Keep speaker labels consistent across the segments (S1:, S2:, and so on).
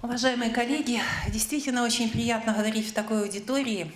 S1: Уважаемые коллеги, действительно очень приятно говорить в такой аудитории,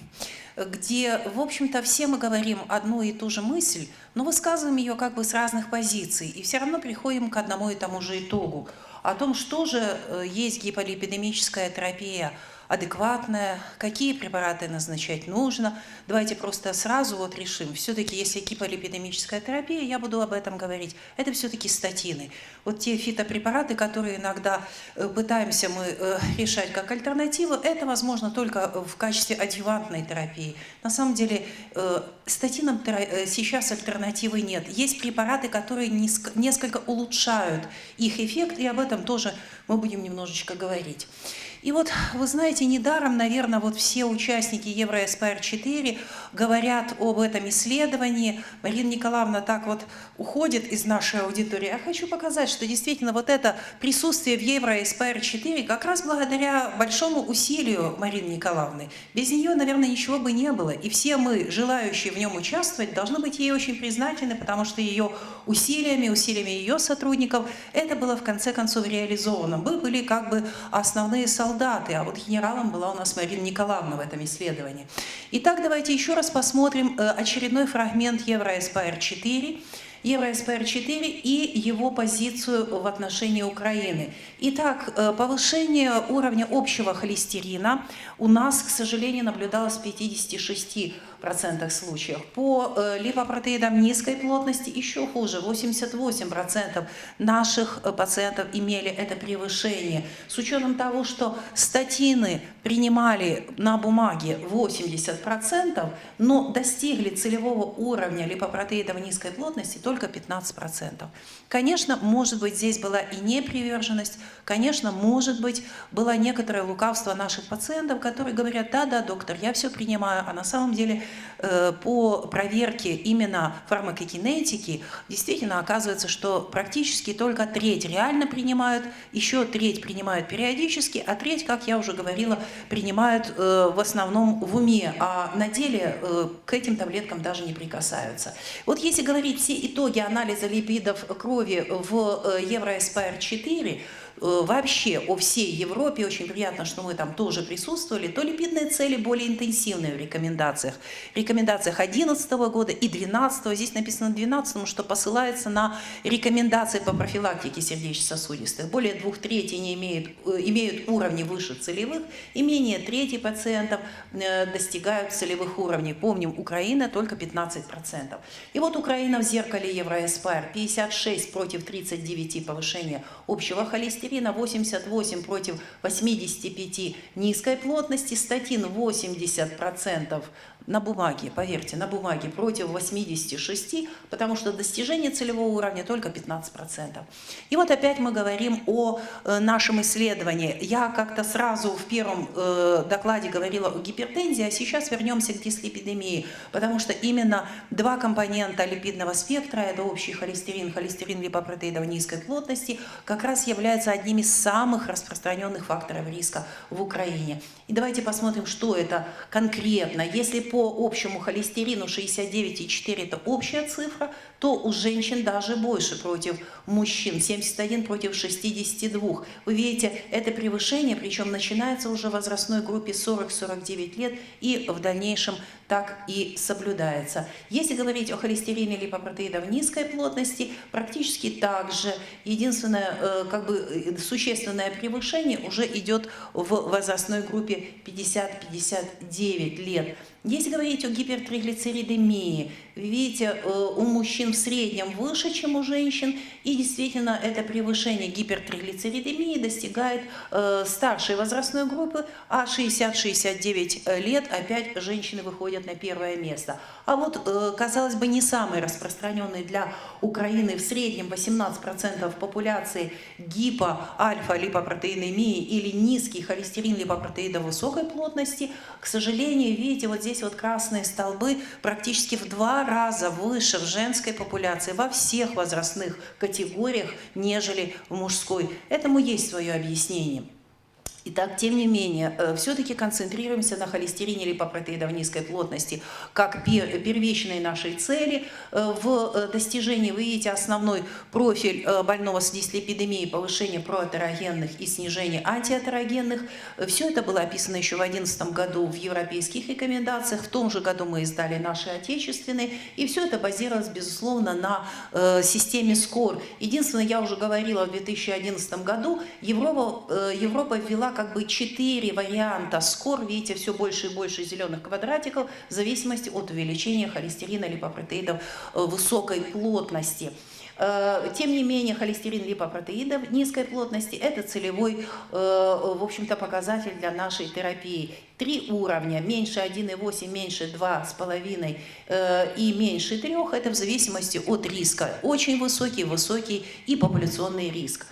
S1: где, в общем-то, все мы говорим одну и ту же мысль, но высказываем ее как бы с разных позиций, и все равно приходим к одному и тому же итогу, о том, что же э, есть гиполипидемическая терапия – адекватная, какие препараты назначать нужно. Давайте просто сразу вот решим. Все-таки, если гиполипидемическая терапия, я буду об этом говорить, это все-таки статины. Вот те фитопрепараты, которые иногда э, пытаемся мы э, решать как альтернативу, это возможно только в качестве адъювантной терапии. На самом деле э, статинам сейчас альтернативы нет. Есть препараты, которые несколько улучшают их эффект, и об этом тоже мы будем немножечко говорить. И вот, вы знаете, недаром, наверное, вот все участники Евроэспр-4 говорят об этом исследовании. Марина Николаевна так вот уходит из нашей аудитории. Я хочу показать, что действительно вот это присутствие в Евроэспр-4 как раз благодаря большому усилию Марины Николаевны. Без нее, наверное, ничего бы не было. И все мы, желающие в нем участвовать, должны быть ей очень признательны, потому что ее усилиями, усилиями ее сотрудников это было в конце концов реализовано. Мы были как бы основные солдаты, а вот генералом была у нас Марина Николаевна в этом исследовании. Итак, давайте еще раз посмотрим э, очередной фрагмент Евроэспр-4, Евроэспр-4 и его позицию в отношении Украины. Итак, э, повышение уровня общего холестерина у нас, к сожалению, наблюдалось в 56 процентах случаев. По э, липопротеидам низкой плотности еще хуже. 88% наших э, пациентов имели это превышение. С учетом того, что статины принимали на бумаге 80%, но достигли целевого уровня липопротеидов низкой плотности только 15%. Конечно, может быть, здесь была и неприверженность, конечно, может быть, было некоторое лукавство наших пациентов, которые говорят, да-да, доктор, я все принимаю, а на самом деле по проверке именно фармакокинетики действительно оказывается, что практически только треть реально принимают, еще треть принимают периодически, а треть, как я уже говорила, принимают э, в основном в уме, а на деле э, к этим таблеткам даже не прикасаются. Вот если говорить все итоги анализа липидов крови в Евроэспр-4, Э, вообще о всей Европе, очень приятно, что мы там тоже присутствовали, то липидные цели более интенсивные в рекомендациях. В рекомендациях 2011 года и 2012, здесь написано 2012, что посылается на рекомендации по профилактике сердечно-сосудистых. Более двух третей не имеют, э, имеют уровни выше целевых, и менее трети пациентов э, достигают целевых уровней. Помним, Украина только 15%. И вот Украина в зеркале Евроэспайр 56 против 39 повышения общего холестерина, холестерина 88 против 85 низкой плотности, статин 80% на бумаге, поверьте, на бумаге против 86, потому что достижение целевого уровня только 15%. И вот опять мы говорим о э, нашем исследовании. Я как-то сразу в первом э, докладе говорила о гипертензии, а сейчас вернемся к дислипидемии, потому что именно два компонента липидного спектра, это общий холестерин, холестерин липопротеидов низкой плотности, как раз являются одним из самых распространенных факторов риска в Украине. И давайте посмотрим, что это конкретно. Если по общему холестерину 69,4 это общая цифра, то у женщин даже больше против мужчин, 71 против 62. Вы видите, это превышение, причем начинается уже в возрастной группе 40-49 лет и в дальнейшем так и соблюдается. Если говорить о холестерине липопротеидов низкой плотности, практически так же. Единственное, э, как бы э, существенное превышение уже идет в возрастной группе 50-59 лет. Если говорить о гипертриглицеридемии, видите, э, у мужчин в среднем выше, чем у женщин, и действительно это превышение гипертриглицеридемии достигает э, старшей возрастной группы, а 60-69 лет опять женщины выходят на первое место. А вот, э, казалось бы, не самый распространенный для Украины в среднем 18% популяции гипо-альфа-липопротеинемии или низкий холестерин липопротеида высокой плотности, к сожалению, видите, вот здесь вот красные столбы практически в два раза выше в женской популяции во всех возрастных категориях, нежели в мужской. Этому есть свое объяснение. Итак, тем не менее, все-таки концентрируемся на холестерине липопротеидов низкой плотности как первичной нашей цели в достижении, вы видите, основной профиль больного с дислепидемией, повышение проатерогенных и снижение антиатерогенных. Все это было описано еще в 2011 году в европейских рекомендациях, в том же году мы издали наши отечественные, и все это базировалось, безусловно, на системе СКОР. Единственное, я уже говорила в 2011 году, Европа, Европа ввела как бы четыре варианта скор, видите, все больше и больше зеленых квадратиков, в зависимости от увеличения холестерина, липопротеидов э, высокой плотности. Э, тем не менее, холестерин липопротеидов низкой плотности – это целевой, э, в общем-то, показатель для нашей терапии. Три уровня – меньше 1,8, меньше 2,5 и меньше 3 – это в зависимости от риска. Очень высокий, высокий и популяционный риск.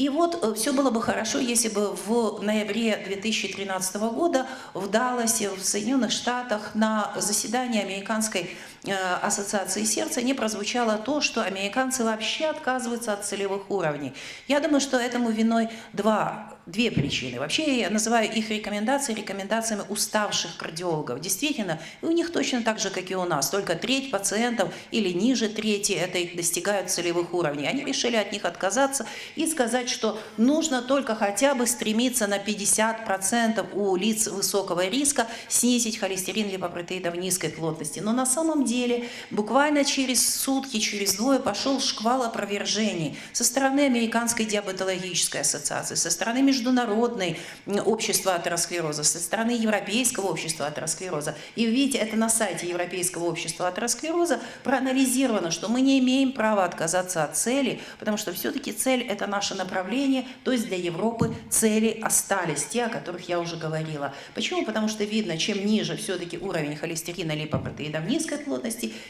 S1: И вот э, все было бы хорошо, если бы в ноябре 2013 года в Далласе, в Соединенных Штатах, на заседании Американской ассоциации сердца не прозвучало то, что американцы вообще отказываются от целевых уровней. Я думаю, что этому виной два две причины. Вообще я называю их рекомендации рекомендациями уставших кардиологов. Действительно, у них точно так же, как и у нас, только треть пациентов или ниже трети это их достигают целевых уровней. Они решили от них отказаться и сказать, что нужно только хотя бы стремиться на 50% у лиц высокого риска снизить холестерин липопротеидов низкой плотности. Но на самом деле буквально через сутки, через двое пошел шквал опровержений со стороны Американской диабетологической ассоциации, со стороны международной общества атеросклероза, со стороны Европейского общества атеросклероза. И видите, это на сайте Европейского общества атеросклероза проанализировано, что мы не имеем права отказаться от цели, потому что все-таки цель – это наше направление, то есть для Европы цели остались, те, о которых я уже говорила. Почему? Потому что видно, чем ниже все-таки уровень холестерина липопротеидов низкой плотности,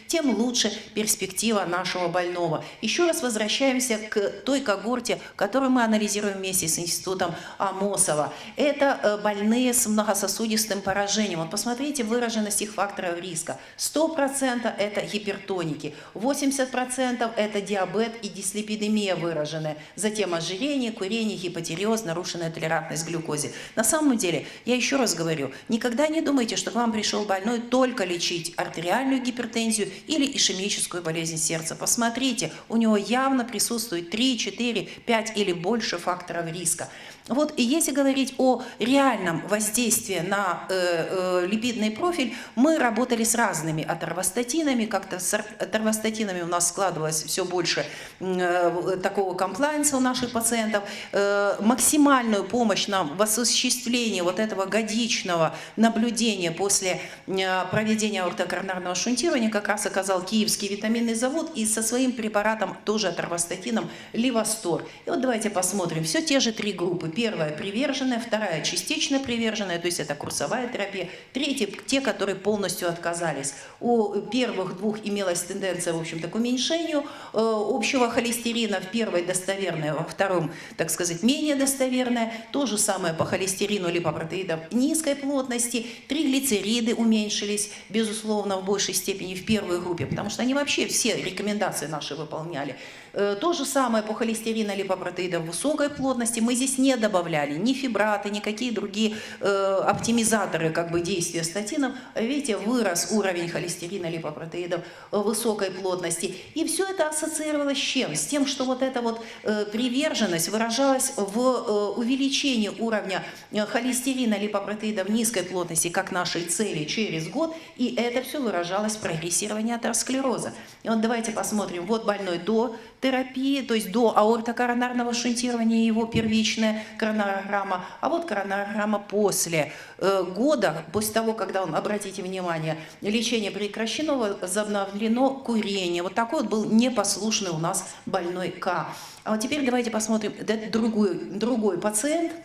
S1: тем лучше перспектива нашего больного. Еще раз возвращаемся к той когорте, которую мы анализируем вместе с Институтом Амосова. Это э, больные с многососудистым поражением. Вот посмотрите выраженность их факторов риска. 100% это гипертоники, 80% это диабет и дислепидемия выраженная. Затем ожирение, курение, гипотереоз, нарушенная толерантность к глюкозе. На самом деле, я еще раз говорю, никогда не думайте, что к вам пришел больной только лечить артериальную гипертензию или ишемическую болезнь сердца. Посмотрите, у него явно присутствует 3, 4, 5 или больше факторов риска. Вот и если говорить о реальном воздействии на э, э, липидный профиль, мы работали с разными атервостатинами, как-то с атервостатинами у нас складывалось все больше э, такого комплайнса у наших пациентов. Э, максимальную помощь нам в осуществлении вот этого годичного наблюдения после э, проведения ортокоронарного шунтирования как раз оказал Киевский витаминный завод и со своим препаратом, тоже атервостатином, Ливастор. И вот давайте посмотрим, все те же три группы Первая приверженная, вторая частично приверженная, то есть это курсовая терапия. Третья те, которые полностью отказались. У первых двух имелась тенденция, в общем-то, к уменьшению э, общего холестерина. В первой достоверная, во втором, так сказать, менее достоверная. То же самое по холестерину липопротеидов низкой плотности. Триглицериды уменьшились, безусловно, в большей степени в первой группе, потому что они вообще все рекомендации наши выполняли. Э, то же самое по холестерину липопротеидов высокой плотности. Мы здесь не добавляли ни фибраты, никакие другие э, оптимизаторы как бы действия статинов. Видите, вырос уровень холестерина липопротеидов высокой плотности. И все это ассоциировалось с чем? С тем, что вот эта вот э, приверженность выражалась в э, увеличении уровня э, холестерина липопротеидов низкой плотности как нашей цели через год. И это все выражалось в прогрессировании атеросклероза. И вот давайте посмотрим. Вот больной до терапии, то есть до аортокоронарного шунтирования его первичная коронарограмма, а вот коронарограмма после э, года, после того, когда он, обратите внимание, лечение прекращено, возобновлено курение. Вот такой вот был непослушный у нас больной К. А вот теперь давайте посмотрим другой, другой пациент –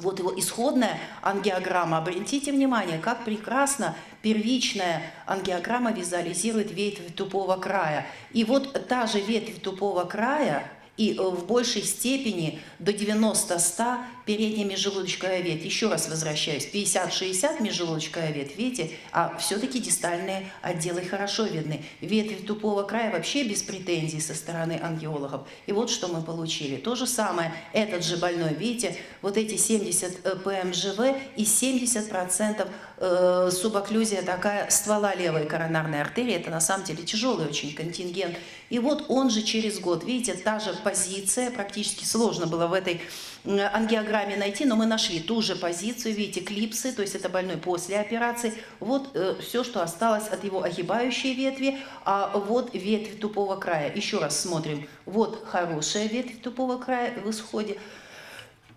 S1: вот его исходная ангиограмма. Обратите внимание, как прекрасно первичная ангиограмма визуализирует ветвь тупого края. И вот та же ветвь тупого края и э, в большей степени до 90-100 передняя межжелудочковая ветвь, еще раз возвращаюсь, 50-60 межжелудочковая ветвь, видите, а все-таки дистальные отделы хорошо видны. Ветвь тупого края вообще без претензий со стороны ангиологов. И вот что мы получили. То же самое, этот же больной, видите, вот эти 70 ПМЖВ и 70% э, субоклюзия такая ствола левой коронарной артерии. Это на самом деле тяжелый очень контингент. И вот он же через год, видите, та же позиция, практически сложно было в этой ангиограмме найти, но мы нашли ту же позицию, видите, клипсы, то есть это больной после операции. Вот э, все, что осталось от его огибающей ветви, а вот ветвь тупого края. Еще раз смотрим. Вот хорошая ветвь тупого края в исходе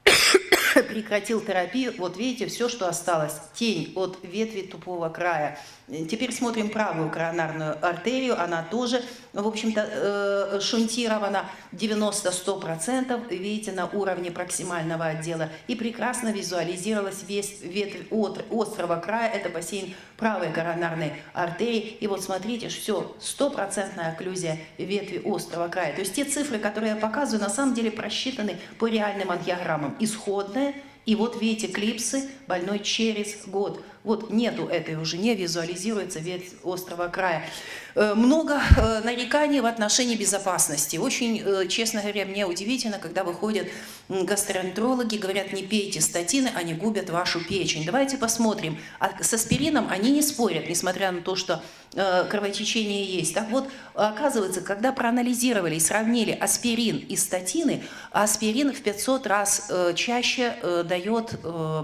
S1: прекратил терапию, вот видите, все, что осталось, тень от ветви тупого края. Теперь смотрим правую коронарную артерию, она тоже, в общем-то, э, шунтирована 90-100%, видите, на уровне проксимального отдела, и прекрасно визуализировалась весь ветвь от острого края, это бассейн правой коронарной артерии, и вот смотрите, все, стопроцентная окклюзия ветви острого края. То есть те цифры, которые я показываю, на самом деле просчитаны по реальным ангиограммам. Исходная, и вот видите, клипсы больной через год. Вот нету этой уже, не визуализируется ветвь острого края. Э, Много э, нареканий в отношении безопасности. Очень, э, честно говоря, мне удивительно, когда выходят гастроэнтерологи, говорят, не пейте статины, они губят вашу печень. Давайте посмотрим. А с аспирином они не спорят, несмотря на то, что кровотечение есть. Так вот, оказывается, когда проанализировали и сравнили аспирин и статины, аспирин в 500 раз чаще дает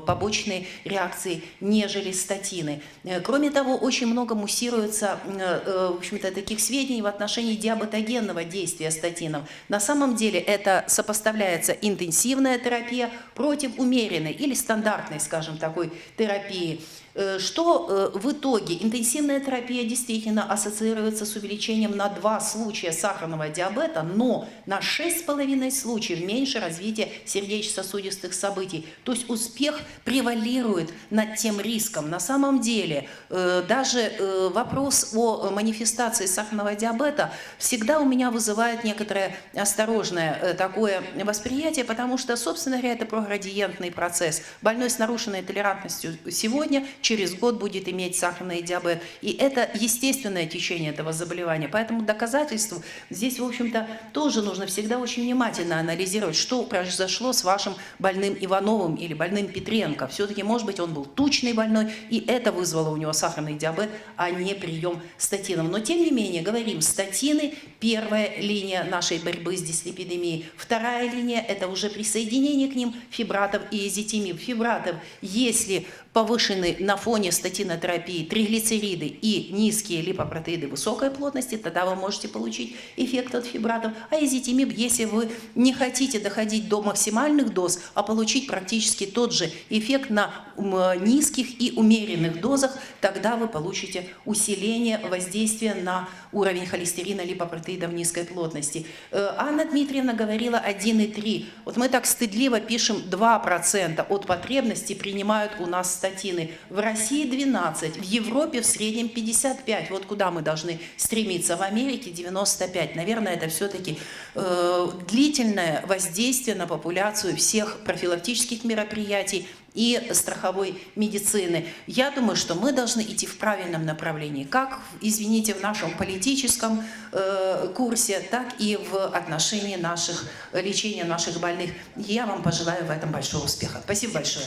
S1: побочные реакции, нежели статины. Э, Кроме того, очень много муссируется, э, э, в общем-то, таких сведений в отношении диабетогенного действия статинов. На самом деле это сопоставляется интенсивная терапия против умеренной или стандартной, скажем, такой терапии. Э, Что э, в итоге интенсивная терапия действительно ассоциируется с увеличением на 2 случая сахарного диабета, но на 6,5 случаев меньше развития сердечно-сосудистых событий. То есть успех превалирует над тем риском. На самом деле э, даже вопрос о манифестации сахарного диабета всегда у меня вызывает некоторое осторожное такое восприятие, потому что, собственно говоря, это проградиентный процесс. Больной с нарушенной толерантностью сегодня через год будет иметь сахарный диабет. И это естественное течение этого заболевания. Поэтому доказательству здесь, в общем-то, тоже нужно всегда очень внимательно анализировать, что произошло с вашим больным Ивановым или больным Петренко. Все-таки, может быть, он был тучный больной, и это вызвало у него сахарный диабет, а не прием статинов. Но, тем не менее, говорим, статины – первая линия нашей борьбы с дислепидемией. Вторая линия – это уже присоединение к ним фибратов и эзитимиб. Фибратов, если повышены на фоне статинотерапии триглицериды и низкие липопротеиды высокой плотности, тогда вы можете получить эффект от фибратов. А изитимиб, если вы не хотите доходить до максимальных доз, а получить практически тот же эффект на низких и умеренных дозах, тогда вы получите усиление воздействия на уровень холестерина липопротеидов низкой плотности. Э, Анна Дмитриевна говорила 1,3. Вот мы так стыдливо пишем 2% от потребности принимают у нас статины. В России 12, в Европе в среднем 55. Вот куда мы должны стремиться. В Америке 95. Наверное, это все-таки э, длительное воздействие на популяцию всех профилактических мероприятий и страховой медицины. Я думаю, что мы должны идти в правильном направлении, как, извините, в нашем политическом э, курсе, так и в отношении наших лечения наших больных. Я вам пожелаю в этом большого успеха. Спасибо большое.